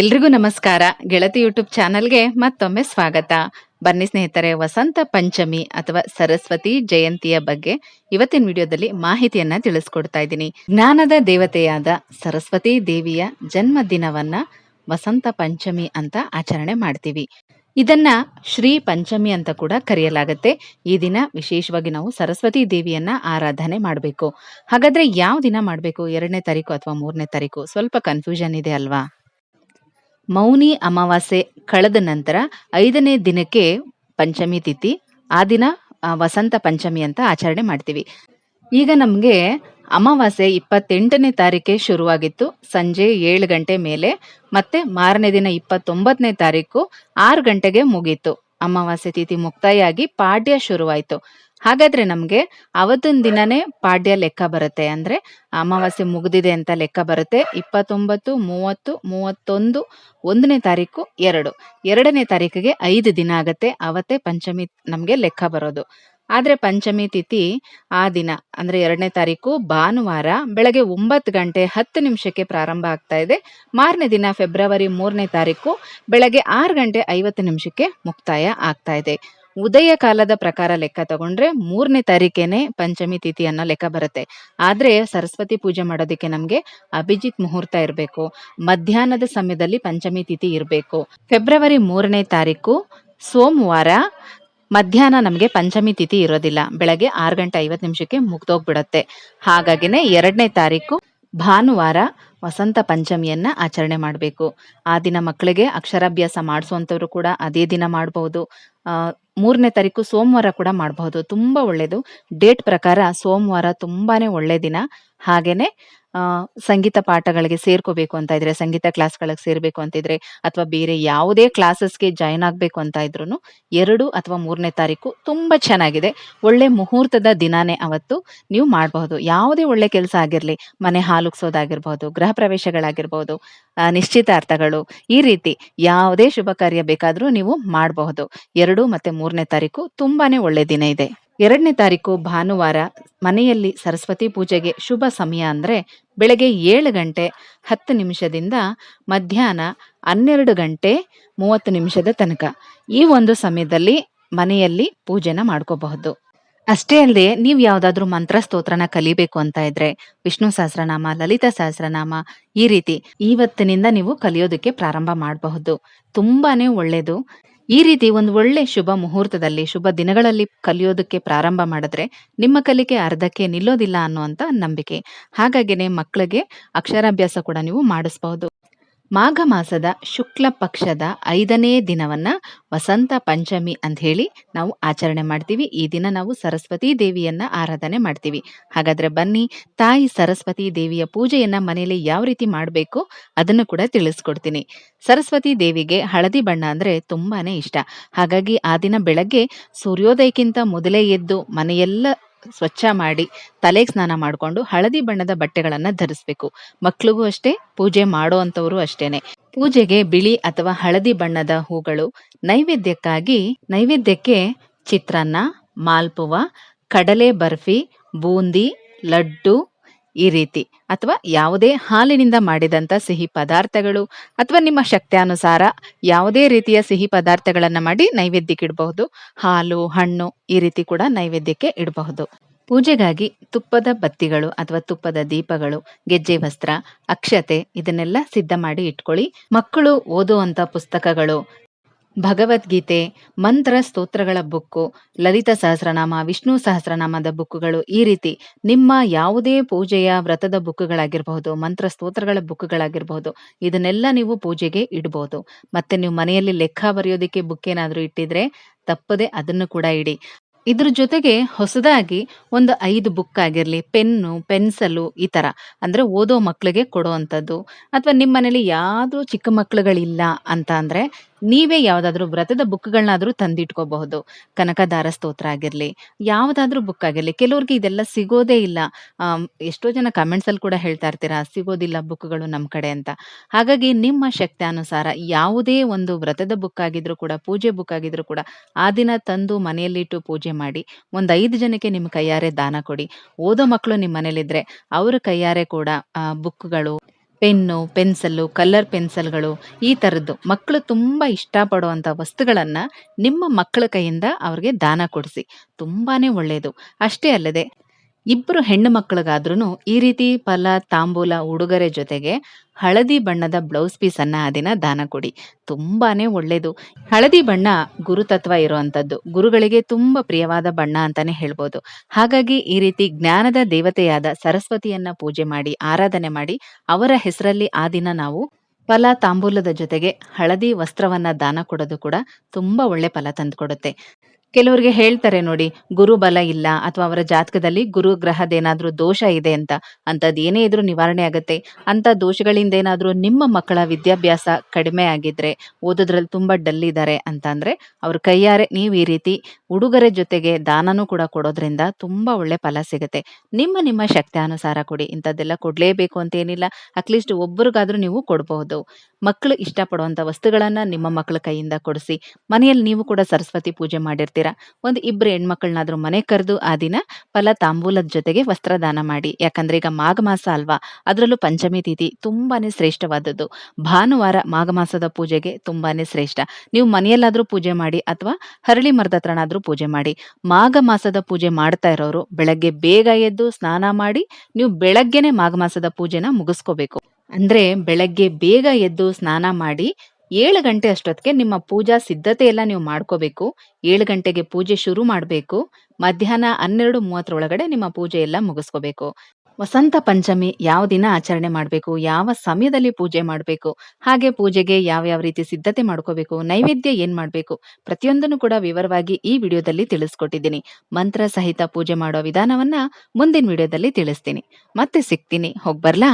ಎಲ್ರಿಗೂ ನಮಸ್ಕಾರ. ಗೆಳತಿ ಯೂಟ್ಯೂಬ್ ಚಾನಲ್ಗೆ ಮತ್ತೊಮ್ಮೆ ಸ್ವಾಗತ. ಬನ್ನಿ ಸ್ನೇಹಿತರೆ, ವಸಂತ ಪಂಚಮಿ ಅಥವಾ ಸರಸ್ವತಿ ಜಯಂತಿಯ ಬಗ್ಗೆ ಇವತ್ತಿನ ವಿಡಿಯೋದಲ್ಲಿ ಮಾಹಿತಿಯನ್ನ ತಿಳಿಸ್ಕೊಡ್ತಾ ಇದ್ದೀನಿ. ಜ್ಞಾನದ ದೇವತೆಯಾದ ಸರಸ್ವತಿ ದೇವಿಯ ಜನ್ಮ ದಿನವನ್ನ ವಸಂತ ಪಂಚಮಿ ಅಂತ ಆಚರಣೆ ಮಾಡ್ತೀವಿ. ಇದನ್ನ ಶ್ರೀ ಪಂಚಮಿ ಅಂತ ಕೂಡ ಕರೆಯಲಾಗುತ್ತೆ. ಈ ದಿನ ವಿಶೇಷವಾಗಿ ನಾವು ಸರಸ್ವತಿ ದೇವಿಯನ್ನ ಆರಾಧನೆ ಮಾಡಬೇಕು. ಹಾಗಾದ್ರೆ ಯಾವ ದಿನ ಮಾಡಬೇಕು? ಎರಡನೇ ತಾರೀಕು ಅಥವಾ ಮೂರನೇ ತಾರೀಕು? ಸ್ವಲ್ಪ ಕನ್ಫ್ಯೂಷನ್ ಇದೆ ಅಲ್ವಾ? ಮೌನಿ ಅಮಾವಾಸ್ಯೆ ಕಳೆದ ನಂತರ ಐದನೇ ದಿನಕ್ಕೆ ಪಂಚಮಿ ತಿಥಿ, ಆ ದಿನ ವಸಂತ ಪಂಚಮಿ ಅಂತ ಆಚರಣೆ ಮಾಡ್ತೀವಿ. ಈಗ ನಮಗೆ ಅಮಾವಾಸ್ಯೆ ಇಪ್ಪತ್ತೆಂಟನೇ ತಾರೀಕೆ ಶುರುವಾಗಿತ್ತು. ಸಂಜೆ ಏಳು ಗಂಟೆ ಮೇಲೆ ಮತ್ತೆ ಮಾರನೇ ದಿನ ಇಪ್ಪತ್ತೊಂಬತ್ತನೇ ತಾರೀಕು ಆರು ಗಂಟೆಗೆ ಮುಗೀತು. ಅಮಾವಾಸ್ಯೆ ತಿಥಿ ಮುಕ್ತಾಯ ಆಗಿ ಪಾಡ್ಯ ಶುರುವಾಯಿತು. ಹಾಗಾದ್ರೆ ನಮಗೆ ಅವತ್ತಿನ ದಿನನೇ ಪಾಡ್ಯ ಲೆಕ್ಕ ಬರುತ್ತೆ. ಅಂದ್ರೆ ಅಮಾವಾಸ್ಯೆ ಮುಗಿದಿದೆ ಅಂತ ಲೆಕ್ಕ ಬರುತ್ತೆ. ಇಪ್ಪತ್ತೊಂಬತ್ತು, ಮೂವತ್ತು, ಮೂವತ್ತೊಂದು, ಒಂದನೇ ತಾರೀಕು, ಎರಡು. ಎರಡನೇ ತಾರೀಕಿಗೆ ಐದು ದಿನ ಆಗತ್ತೆ. ಅವತ್ತೇ ಪಂಚಮಿ ನಮಗೆ ಲೆಕ್ಕ ಬರೋದು. ಆದ್ರೆ ಪಂಚಮಿ ತಿಥಿ ಆ ದಿನ, ಅಂದ್ರೆ ಎರಡನೇ ತಾರೀಕು, ಭಾನುವಾರ ಬೆಳಗ್ಗೆ ಒಂಬತ್ತು ಗಂಟೆ ಹತ್ತು ನಿಮಿಷಕ್ಕೆ ಪ್ರಾರಂಭ ಆಗ್ತಾ ಇದೆ. ಮಾರನೇ ದಿನ ಫೆಬ್ರವರಿ ಮೂರನೇ ತಾರೀಕು ಬೆಳಗ್ಗೆ ಆರು ಗಂಟೆ ಐವತ್ತು ನಿಮಿಷಕ್ಕೆ ಮುಕ್ತಾಯ ಆಗ್ತಾ ಇದೆ. ಉದಯ ಕಾಲದ ಪ್ರಕಾರ ಲೆಕ್ಕ ತಗೊಂಡ್ರೆ ಮೂರನೇ ತಾರೀಕೇನೆ ಪಂಚಮಿ ತಿಥಿ ಅನ್ನೋ ಲೆಕ್ಕ ಬರುತ್ತೆ. ಆದ್ರೆ ಸರಸ್ವತಿ ಪೂಜೆ ಮಾಡೋದಕ್ಕೆ ನಮ್ಗೆ ಅಭಿಜಿತ್ ಮುಹೂರ್ತ ಇರಬೇಕು. ಮಧ್ಯಾಹ್ನದ ಸಮಯದಲ್ಲಿ ಪಂಚಮಿ ತಿಥಿ ಇರಬೇಕು. ಫೆಬ್ರವರಿ ಮೂರನೇ ತಾರೀಕು ಸೋಮವಾರ ಮಧ್ಯಾಹ್ನ ನಮಗೆ ಪಂಚಮಿ ತಿಥಿ ಇರೋದಿಲ್ಲ. ಬೆಳಗ್ಗೆ ಆರು ಗಂಟೆ ಐವತ್ತು ನಿಮಿಷಕ್ಕೆ ಮುಗ್ದೋಗ್ಬಿಡತ್ತೆ. ಹಾಗಾಗಿನೇ ಎರಡನೇ ತಾರೀಕು ಭಾನುವಾರ ವಸಂತ ಪಂಚಮಿಯನ್ನ ಆಚರಣೆ ಮಾಡಬೇಕು. ಆ ದಿನ ಮಕ್ಕಳಿಗೆ ಅಕ್ಷರಾಭ್ಯಾಸ ಮಾಡಿಸುವಂಥವ್ರು ಕೂಡ ಅದೇ ದಿನ ಮಾಡಬಹುದು ಮೂರನೇ ತಾರೀಕು ಸೋಮವಾರ ಕೂಡ ಮಾಡಬಹುದು. ತುಂಬಾ ಒಳ್ಳೇದು. ಡೇಟ್ ಪ್ರಕಾರ ಸೋಮವಾರ ತುಂಬಾನೇ ಒಳ್ಳೆ ದಿನ. ಹಾಗೇನೆ ಸಂಗೀತ ಪಾಠಗಳಿಗೆ ಸೇರ್ಕೋಬೇಕು ಅಂತ ಇದ್ರೆ, ಸಂಗೀತ ಕ್ಲಾಸ್ಗಳಿಗೆ ಸೇರ್ಬೇಕು ಅಂತಿದ್ರೆ ಅಥವಾ ಬೇರೆ ಯಾವುದೇ ಕ್ಲಾಸಸ್ಗೆ ಜಾಯಿನ್ ಆಗ್ಬೇಕು ಅಂತ ಇದ್ರು ಎರಡು ಅಥವಾ ಮೂರನೇ ತಾರೀಕು ತುಂಬಾ ಚೆನ್ನಾಗಿದೆ. ಒಳ್ಳೆ ಮುಹೂರ್ತದ ದಿನಾನೇ ಅವತ್ತು ನೀವು ಮಾಡಬಹುದು. ಯಾವುದೇ ಒಳ್ಳೆ ಕೆಲಸ ಆಗಿರ್ಲಿ, ಮನೆ ಹಾಲುಗ್ಸೋದಾಗಿರ್ಬಹುದು, ಗೃಹ ಪ್ರವೇಶಗಳಾಗಿರ್ಬಹುದು ನಿಶ್ಚಿತಾರ್ಥಗಳು, ಈ ರೀತಿ ಯಾವುದೇ ಶುಭ ಕಾರ್ಯ ಬೇಕಾದ್ರೂ ನೀವು ಮಾಡಬಹುದು. ಎರಡು ಮತ್ತೆ ಮೂರನೇ ತಾರೀಕು ತುಂಬಾನೇ ಒಳ್ಳೆ ದಿನ ಇದೆ. ಎರಡನೇ ತಾರೀಕು ಭಾನುವಾರ ಮನೆಯಲ್ಲಿ ಸರಸ್ವತಿ ಪೂಜೆಗೆ ಶುಭ ಸಮಯ ಅಂದ್ರೆ ಬೆಳಗ್ಗೆ ಏಳು ಗಂಟೆ ಹತ್ತು ನಿಮಿಷದಿಂದ ಮಧ್ಯಾಹ್ನ ಹನ್ನೆರಡು ಗಂಟೆ ಮೂವತ್ತು ನಿಮಿಷದ ತನಕ ಈ ಒಂದು ಸಮಯದಲ್ಲಿ ಮನೆಯಲ್ಲಿ ಪೂಜೆನ ಮಾಡ್ಕೋಬಹುದು. ಅಷ್ಟೇ ಅಲ್ಲದೆ ನೀವು ಯಾವ್ದಾದ್ರು ಮಂತ್ರ ಸ್ತೋತ್ರನ ಕಲಿಬೇಕು ಅಂತ ಇದ್ರೆ ವಿಷ್ಣು ಸಹಸ್ರನಾಮ, ಲಲಿತಾ ಸಹಸ್ರನಾಮ ಈ ರೀತಿ ಇವತ್ತಿನಿಂದ ನೀವು ಕಲಿಯೋದಕ್ಕೆ ಪ್ರಾರಂಭ ಮಾಡಬಹುದು. ತುಂಬಾನೇ ಒಳ್ಳೇದು. ಈ ರೀತಿ ಒಂದು ಒಳ್ಳೆ ಶುಭ ಮುಹೂರ್ತದಲ್ಲಿ, ಶುಭ ದಿನಗಳಲ್ಲಿ ಕಲಿಯೋದಕ್ಕೆ ಪ್ರಾರಂಭ ಮಾಡಿದ್ರೆ ನಿಮ್ಮ ಕಲಿಕೆ ಅರ್ಧಕ್ಕೆ ನಿಲ್ಲೋದಿಲ್ಲ ಅನ್ನುವಂತ ನಂಬಿಕೆ. ಹಾಗಾಗಿನೇ ಮಕ್ಕಳಿಗೆ ಅಕ್ಷರಾಭ್ಯಾಸ ಕೂಡ ನೀವು ಮಾಡಿಸಬಹುದು. ಮಾಘ ಮಾಸದ ಶುಕ್ಲ ಪಕ್ಷದ ಐದನೇ ದಿನವನ್ನ ವಸಂತ ಪಂಚಮಿ ಅಂತ ಹೇಳಿ ನಾವು ಆಚರಣೆ ಮಾಡ್ತೀವಿ. ಈ ದಿನ ನಾವು ಸರಸ್ವತಿ ದೇವಿಯನ್ನ ಆರಾಧನೆ ಮಾಡ್ತೀವಿ. ಹಾಗಾದ್ರೆ ಬನ್ನಿ, ತಾಯಿ ಸರಸ್ವತಿ ದೇವಿಯ ಪೂಜೆಯನ್ನು ಮನೆಯಲ್ಲಿ ಯಾವ ರೀತಿ ಮಾಡಬೇಕು ಅದನ್ನು ಕೂಡ ತಿಳಿಸ್ಕೊಡ್ತೀನಿ. ಸರಸ್ವತಿ ದೇವಿಗೆ ಹಳದಿ ಬಣ್ಣ ಅಂದ್ರೆ ತುಂಬಾನೇ ಇಷ್ಟ. ಹಾಗಾಗಿ ಆ ದಿನ ಬೆಳಗ್ಗೆ ಸೂರ್ಯೋದಯಕ್ಕಿಂತ ಮೊದಲೇ ಎದ್ದು ಮನೆಯೆಲ್ಲ ಸ್ವಚ್ಛ ಮಾಡಿ ತಲೆಗೆ ಸ್ನಾನ ಮಾಡಿಕೊಂಡು ಹಳದಿ ಬಣ್ಣದ ಬಟ್ಟೆಗಳನ್ನು ಧರಿಸಬೇಕು. ಮಕ್ಕಳಿಗೂ ಅಷ್ಟೇ, ಪೂಜೆ ಮಾಡೋ ಅಂಥವ್ರು ಅಷ್ಟೇನೆ. ಪೂಜೆಗೆ ಬಿಳಿ ಅಥವಾ ಹಳದಿ ಬಣ್ಣದ ಹೂಗಳು ನೈವೇದ್ಯಕ್ಕಾಗಿ, ನೈವೇದ್ಯಕ್ಕೆ ಚಿತ್ರಾನ್ನ, ಮಾಲ್ಪುವ, ಕಡಲೆ ಬರ್ಫಿ, ಬೂಂದಿ, ಲಡ್ಡು ಈ ರೀತಿ ಅಥವಾ ಯಾವುದೇ ಹಾಲಿನಿಂದ ಮಾಡಿದಂತ ಸಿಹಿ ಪದಾರ್ಥಗಳು ಅಥವಾ ನಿಮ್ಮ ಶಕ್ತಿಯಾನುಸಾರ ಯಾವುದೇ ರೀತಿಯ ಸಿಹಿ ಪದಾರ್ಥಗಳನ್ನು ಮಾಡಿ ನೈವೇದ್ಯಕ್ಕೆ ಇಡಬಹುದು. ಹಾಲು, ಹಣ್ಣು ಈ ರೀತಿ ಕೂಡ ನೈವೇದ್ಯಕ್ಕೆ ಇಡಬಹುದು. ಪೂಜೆಗಾಗಿ ತುಪ್ಪದ ಬತ್ತಿಗಳು ಅಥವಾ ತುಪ್ಪದ ದೀಪಗಳು, ಗೆಜ್ಜೆ ವಸ್ತ್ರ, ಅಕ್ಷತೆ ಇದನ್ನೆಲ್ಲ ಸಿದ್ಧ ಮಾಡಿ ಇಟ್ಕೊಳ್ಳಿ. ಮಕ್ಕಳು ಓದುವಂತ ಪುಸ್ತಕಗಳು ಭಗವದ್ಗೀತೆ, ಮಂತ್ರ ಸ್ತೋತ್ರಗಳ ಬುಕ್ಕು, ಲಲಿತ ಸಹಸ್ರನಾಮ, ವಿಷ್ಣು ಸಹಸ್ರನಾಮದ ಬುಕ್ಕುಗಳು ಈ ರೀತಿ ನಿಮ್ಮ ಯಾವುದೇ ಪೂಜೆಯ ವ್ರತದ ಬುಕ್ಕುಗಳಾಗಿರಬಹುದು, ಮಂತ್ರ ಸ್ತೋತ್ರಗಳ ಬುಕ್ಕುಗಳಾಗಿರಬಹುದು, ಇದನ್ನೆಲ್ಲ ನೀವು ಪೂಜೆಗೆ ಇಡಬಹುದು ಮತ್ತೆ ನೀವು ಮನೆಯಲ್ಲಿ ಲೆಕ್ಕ ಬರೆಯೋದಕ್ಕೆ ಬುಕ್ ಏನಾದರೂ ಇಟ್ಟಿದ್ರೆ ತಪ್ಪದೆ ಅದನ್ನು ಕೂಡ ಇಡಿ. ಇದ್ರ ಜೊತೆಗೆ ಹೊಸದಾಗಿ ಒಂದು ಐದು ಬುಕ್ ಆಗಿರಲಿ, ಪೆನ್ನು, ಪೆನ್ಸಲು ಈ ಥರ ಅಂದರೆ ಓದೋ ಮಕ್ಕಳಿಗೆ ಕೊಡುವಂಥದ್ದು. ಅಥವಾ ನಿಮ್ಮ ಮನೇಲಿ ಯಾವುದೂ ಚಿಕ್ಕ ಮಕ್ಕಳುಗಳಿಲ್ಲ ಅಂತ ಅಂದ್ರೆ ನೀವೇ ಯಾವುದಾದ್ರೂ ವ್ರತದ ಬುಕ್ಗಳನ್ನಾದ್ರೂ ತಂದಿಟ್ಕೋಬಹುದು. ಕನಕದಾರ ಸ್ತೋತ್ರ ಆಗಿರ್ಲಿ ಯಾವ್ದಾದ್ರೂ ಬುಕ್ ಆಗಿರ್ಲಿ ಕೆಲವ್ರಿಗೆ ಇದೆಲ್ಲ ಸಿಗೋದೇ ಇಲ್ಲ. ಎಷ್ಟೋ ಜನ ಕಮೆಂಟ್ಸ್ ಅಲ್ಲಿ ಕೂಡ ಹೇಳ್ತಾ ಇರ್ತೀರಾ ಸಿಗೋದಿಲ್ಲ ಬುಕ್ಗಳು ನಮ್ ಕಡೆ ಅಂತ. ಹಾಗಾಗಿ ನಿಮ್ಮ ಶಕ್ತ್ಯಾನುಸಾರ ಯಾವುದೇ ಒಂದು ವ್ರತದ ಬುಕ್ ಆಗಿದ್ರು ಕೂಡ ಪೂಜೆ ಬುಕ್ ಆಗಿದ್ರು ಕೂಡ ಆ ದಿನ ತಂದು ಮನೆಯಲ್ಲಿಟ್ಟು ಪೂಜೆ ಮಾಡಿ ಒಂದ್ ಐದು ಜನಕ್ಕೆ ನಿಮ್ಮ ಕೈಯಾರೆ ದಾನ ಕೊಡಿ. ಓದೋ ಮಕ್ಕಳು ನಿಮ್ಮ ಮನೇಲಿದ್ರೆ ಅವ್ರ ಕೈಯಾರೆ ಕೂಡ ಆ, ಬುಕ್ಗಳು ಪೆನ್ನು ಪೆನ್ಸಲ್ಲು ಕಲರ್ ಪೆನ್ಸಲ್ಗಳು ಈ ಥರದ್ದು ಮಕ್ಕಳು ತುಂಬ ಇಷ್ಟಪಡುವಂಥ ವಸ್ತುಗಳನ್ನು ನಿಮ್ಮ ಮಕ್ಕಳ ಕೈಯಿಂದ ಅವ್ರಿಗೆ ದಾನ ಕೊಡಿಸಿ. ತುಂಬಾ ಒಳ್ಳೆಯದು ಅಷ್ಟೇ ಅಲ್ಲದೆ ಇಬ್ಬರು ಹೆಣ್ಣು ಮಕ್ಕಳಿಗಾದ್ರೂ ಈ ರೀತಿ ಫಲ ತಾಂಬೂಲ, ಉಡುಗೊರೆ ಜೊತೆಗೆ ಹಳದಿ ಬಣ್ಣದ ಬ್ಲೌಸ್ ಪೀಸನ್ನ ಆ ದಿನ ದಾನ ಕೊಡಿ. ತುಂಬಾನೇ ಒಳ್ಳೇದು. ಹಳದಿ ಬಣ್ಣ ಗುರುತತ್ವ ಇರುವಂತದ್ದು. ಗುರುಗಳಿಗೆ ತುಂಬಾ ಪ್ರಿಯವಾದ ಬಣ್ಣ ಅಂತಾನೆ ಹೇಳ್ಬೋದು. ಹಾಗಾಗಿ ಈ ರೀತಿ ಜ್ಞಾನದ ದೇವತೆಯಾದ ಸರಸ್ವತಿಯನ್ನ ಪೂಜೆ ಮಾಡಿ, ಆರಾಧನೆ ಮಾಡಿ, ಅವರ ಹೆಸರಲ್ಲಿ ಆ ದಿನ ನಾವು ಫಲ ತಾಂಬೂಲದ ಜೊತೆಗೆ ಹಳದಿ ವಸ್ತ್ರವನ್ನ ದಾನ ಕೊಡೋದು ಕೂಡ ತುಂಬಾ ಒಳ್ಳೆ ಫಲ ತಂದುಕೊಡುತ್ತೆ. ಕೆಲವರಿಗೆ ಹೇಳ್ತಾರೆ ನೋಡಿ, ಗುರು ಬಲ ಇಲ್ಲ ಅಥವಾ ಅವರ ಜಾತಕದಲ್ಲಿ ಗುರು ಗ್ರಹದೇನಾದ್ರೂ ದೋಷ ಇದೆ ಅಂತ ಅಂಥದ್ದು ಏನೇ ಇದ್ರೂ ನಿವಾರಣೆ ಆಗುತ್ತೆ. ಅಂತ ದೋಷಗಳಿಂದ ಏನಾದ್ರೂ ನಿಮ್ಮ ಮಕ್ಕಳ ವಿದ್ಯಾಭ್ಯಾಸ ಕಡಿಮೆ ಆಗಿದ್ರೆ, ಓದೋದ್ರಲ್ಲಿ ತುಂಬಾ ಡಲ್ ಇದ್ದಾರೆ ಅಂತ ಅಂದ್ರೆ ಅವ್ರ ಕೈಯಾರೆ ನೀವು ಈ ರೀತಿ ಉಡುಗೊರೆ ಜೊತೆಗೆ ದಾನನೂ ಕೂಡ ಕೊಡೋದ್ರಿಂದ ತುಂಬಾ ಒಳ್ಳೆ ಫಲ ಸಿಗುತ್ತೆ. ನಿಮ್ಮ ನಿಮ್ಮ ಶಕ್ತ್ಯಾನುಸಾರ ಕೊಡಿ, ಇಂಥದ್ದೆಲ್ಲ ಕೊಡ್ಲೇಬೇಕು ಅಂತ ಏನಿಲ್ಲ. ಅಟ್ಲೀಸ್ಟ್ ಒಬ್ಬರಿಗಾದ್ರೂ ನೀವು ಕೊಡಬಹುದು. ಮಕ್ಕಳು ಇಷ್ಟಪಡುವಂಥ ವಸ್ತುಗಳನ್ನು ನಿಮ್ಮ ಮಕ್ಕಳ ಕೈಯಿಂದ ಕೊಡಿಸಿ, ಮನೆಯಲ್ಲಿ ನೀವು ಕೂಡ ಸರಸ್ವತಿ ಪೂಜೆ ಮಾಡಿರ್ತೀರಾ? ಒಂದು ಇಬ್ಬರು ಹೆಣ್ಮಕ್ಳನ್ನಾದರೂ ಮನೆ ಕರೆದು ಆ ದಿನ ಫಲ ತಾಂಬೂಲದ ಜೊತೆಗೆ ವಸ್ತ್ರದಾನ ಮಾಡಿ. ಯಾಕಂದ್ರೆ ಈಗ ಮಾಘ ಮಾಸ ಅಲ್ವಾ? ಅದರಲ್ಲೂ ಪಂಚಮಿ ತಿಥಿ ತುಂಬಾನೇ ಶ್ರೇಷ್ಠವಾದದ್ದು. ಭಾನುವಾರ ಮಾಘ ಮಾಸದ ಪೂಜೆಗೆ ತುಂಬಾನೇ ಶ್ರೇಷ್ಠ. ನೀವು ಮನೆಯಲ್ಲಾದರೂ ಪೂಜೆ ಮಾಡಿ ಅಥವಾ ಹರಳಿ ಮರದ ಪೂಜೆ ಮಾಡಿ. ಮಾಘ ಮಾಸದ ಪೂಜೆ ಮಾಡ್ತಾ ಇರೋರು ಬೆಳಗ್ಗೆ ಬೇಗ ಎದ್ದು ಸ್ನಾನ ಮಾಡಿ, ನೀವು ಬೆಳಗ್ಗೆನೆ ಮಾಘ ಮಾಸದ ಪೂಜೆನ ಮುಗಿಸ್ಕೋಬೇಕು. ಅಂದ್ರೆ ಬೆಳಗ್ಗೆ ಬೇಗ ಎದ್ದು ಸ್ನಾನ ಮಾಡಿ ಏಳು ಗಂಟೆ ಅಷ್ಟೊತ್ತಿಗೆ ನಿಮ್ಮ ಪೂಜಾ ಸಿದ್ಧತೆ ಎಲ್ಲ ನೀವು ಮಾಡ್ಕೋಬೇಕು. ಏಳು ಗಂಟೆಗೆ ಪೂಜೆ ಶುರು ಮಾಡಬೇಕು. ಮಧ್ಯಾಹ್ನ ಹನ್ನೆರಡು ಮೂವತ್ತರೊಳಗಡೆ ನಿಮ್ಮ ಪೂಜೆ ಎಲ್ಲ ಮುಗಿಸ್ಕೋಬೇಕು. ವಸಂತ ಪಂಚಮಿ ಯಾವ ದಿನ ಆಚರಣೆ ಮಾಡಬೇಕು? ಯಾವ ಸಮಯದಲ್ಲಿ ಪೂಜೆ ಮಾಡಬೇಕು? ಹಾಗೆ ಪೂಜೆಗೆ ಯಾವ ಯಾವ ರೀತಿ ಸಿದ್ಧತೆ ಮಾಡ್ಕೋಬೇಕು? ನೈವೇದ್ಯ ಏನ್ ಮಾಡಬೇಕು? ಪ್ರತಿಯೊಂದನ್ನು ಕೂಡ ವಿವರವಾಗಿ ಈ ವಿಡಿಯೋದಲ್ಲಿ ತಿಳಿಸ್ಕೊಟ್ಟಿದ್ದೀನಿ. ಮಂತ್ರ ಸಹಿತ ಪೂಜೆ ಮಾಡೋ ವಿಧಾನವನ್ನ ಮುಂದಿನ ವಿಡಿಯೋದಲ್ಲಿ ತಿಳಿಸ್ತೀನಿ. ಮತ್ತೆ ಸಿಗ್ತೀನಿ. ಹೋಗ್ಬರ್ಲಾ